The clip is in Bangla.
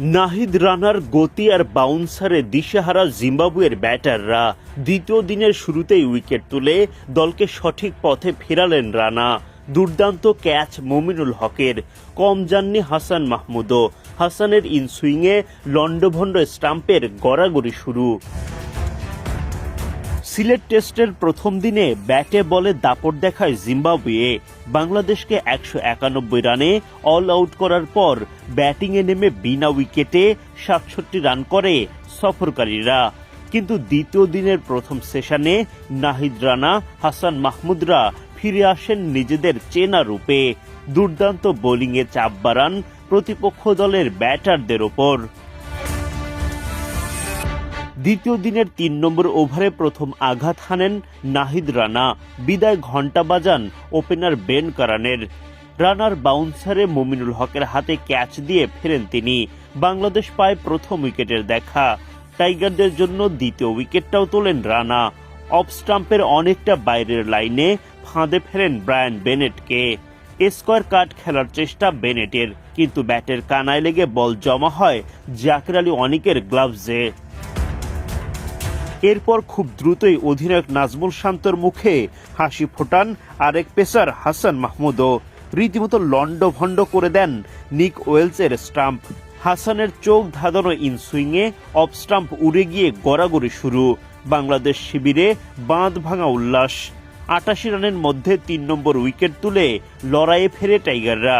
নাহিদ রানার গতি আর বাউন্সারে দিশেহারা জিম্বাবুয়ের ব্যাটাররা দ্বিতীয় দিনের শুরুতেই উইকেট তুলে দলকে সঠিক পথে ফেরালেন রানা। দুর্দান্ত ক্যাচ মমিনুল হকের। কম যাননি হাসান মাহমুদও। হাসানের ইনসুইংয়ে লন্ডভন্ড স্টাম্পের গড়াগড়ি শুরু। সিলেট টেস্টের প্রথম দিনে ব্যাটে বলে দাপট দেখায় জিম্বাবুয়ে। বাংলাদেশকে একশো একানব্বই রানে অল আউট করার পর ব্যাটিংয়ে নেমে বিনা উইকেটে সাতষট্টি রান করে সফরকারীরা। কিন্তু দ্বিতীয় দিনের প্রথম সেশনে নাহিদ রানা, হাসান মাহমুদরা ফিরে আসেন নিজেদের চেনা রূপে। দুর্দান্ত বোলিংয়ে চাপ বাড়ান প্রতিপক্ষ দলের ব্যাটারদের ওপর। দ্বিতীয় দিনের তিন নম্বর ওভারে প্রথম আঘাত হানেন নাহিদ রানা। বিদায় ঘণ্টা বাজান ওপেনার বেন কারানের। রানার বাউন্সারে মমিনুল হকের হাতে ক্যাচ দিয়ে ফেরেন তিনি। বাংলাদেশ পায় প্রথম উইকেটের দেখা। টাইগারদের জন্য দ্বিতীয় উইকেটটাও তোলেন রানা। অফ স্টাম্পের অনেকটা বাইরের লাইনে ফাঁদে ফেরেন ব্রায়ান বেনেটকে। স্কোয়ার কাট খেলার চেষ্টা বেনেটের, কিন্তু ব্যাটের কানায় লেগে বল জমা হয় জাকির আলী অনিকের গ্লাভসে। এরপর খুব দ্রুতই অধিনায়ক নাজমুল শান্তর মুখে হাসি ফোটান আরেক পেসার হাসান মাহমুদও। রীতিমতো লন্ড ভন্ড করে দেন নিক ওয়েলসের স্টাম্প। হাসানের চোখ ধাঁধানো ইনসুইংয়ে অফ স্টাম্প উড়ে গিয়ে গড়াগড়ি শুরু। বাংলাদেশ শিবিরে বাঁধ ভাঙা উল্লাস। আটাশি রানের মধ্যে তিন নম্বর উইকেট তুলে লড়াইয়ে ফেরে টাইগাররা।